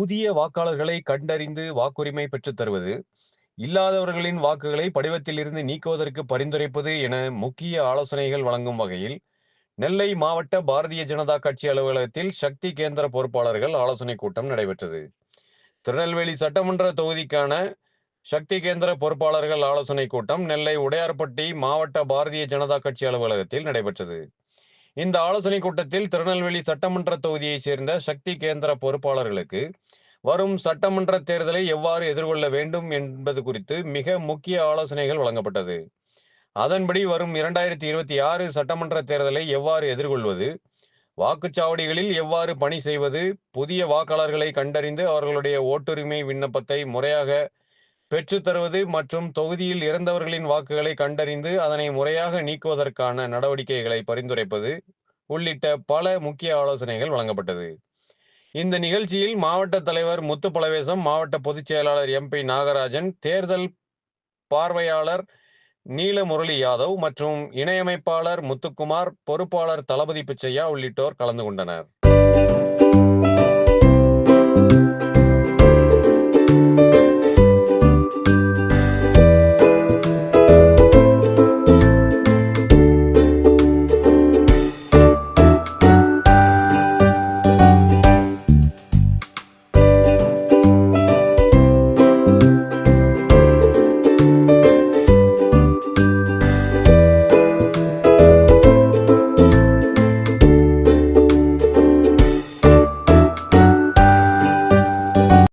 புதிய வாக்காளர்களை கண்டறிந்து வாக்குரிமை பெற்றுத் தருவது இல்லாதவர்களின் வாக்குகளை படிவத்திலிருந்து நீக்குவதற்கு பரிந்துரைப்பது என முக்கிய ஆலோசனைகள் வழங்கும் வகையில் நெல்லை மாவட்ட பாரதிய ஜனதா கட்சி அலுவலகத்தில் சக்தி கேந்திர பொறுப்பாளர்கள் ஆலோசனை கூட்டம் நடைபெற்றது. திருநெல்வேலி சட்டமன்ற தொகுதிக்கான சக்தி கேந்திர பொறுப்பாளர்கள் ஆலோசனை கூட்டம் நெல்லை உடையார்பட்டி மாவட்ட பாரதிய ஜனதா கட்சி அலுவலகத்தில் நடைபெற்றது. இந்த ஆலோசனை கூட்டத்தில் திருநெல்வேலி சட்டமன்ற தொகுதியைச் சேர்ந்த சக்தி கேந்திர பொறுப்பாளர்களுக்கு வரும் சட்டமன்ற தேர்தலை எவ்வாறு எதிர்கொள்ள வேண்டும் என்பது குறித்து மிக முக்கிய ஆலோசனைகள் வழங்கப்பட்டது. அதன்படி வரும் இரண்டாயிரத்தி இருபத்தி ஆறு சட்டமன்ற தேர்தலை எவ்வாறு எதிர்கொள்வது வாக்குச்சாவடிகளில் எவ்வாறு பணி செய்வது புதிய வாக்காளர்களை கண்டறிந்து அவர்களுடைய ஓட்டுரிமை விண்ணப்பத்தை முறையாக பெற்றுத்தருவது மற்றும் தொகுதியில் இறந்தவர்களின் வாக்குகளை கண்டறிந்து அதனை முறையாக நீக்குவதற்கான நடவடிக்கைகளை பரிந்துரைப்பது உள்ளிட்ட பல முக்கிய ஆலோசனைகள் வழங்கப்பட்டது. இந்த நிகழ்ச்சியில் மாவட்ட தலைவர் முத்துப்பலவேசம் மாவட்ட பொதுச் செயலாளர் நாகராஜன் தேர்தல் பார்வையாளர் நீலமுரளி யாதவ் மற்றும் இணையமைப்பாளர் முத்துக்குமார் பொறுப்பாளர் தளபதி பிச்சையா உள்ளிட்டோர் கலந்து கொண்டனர்.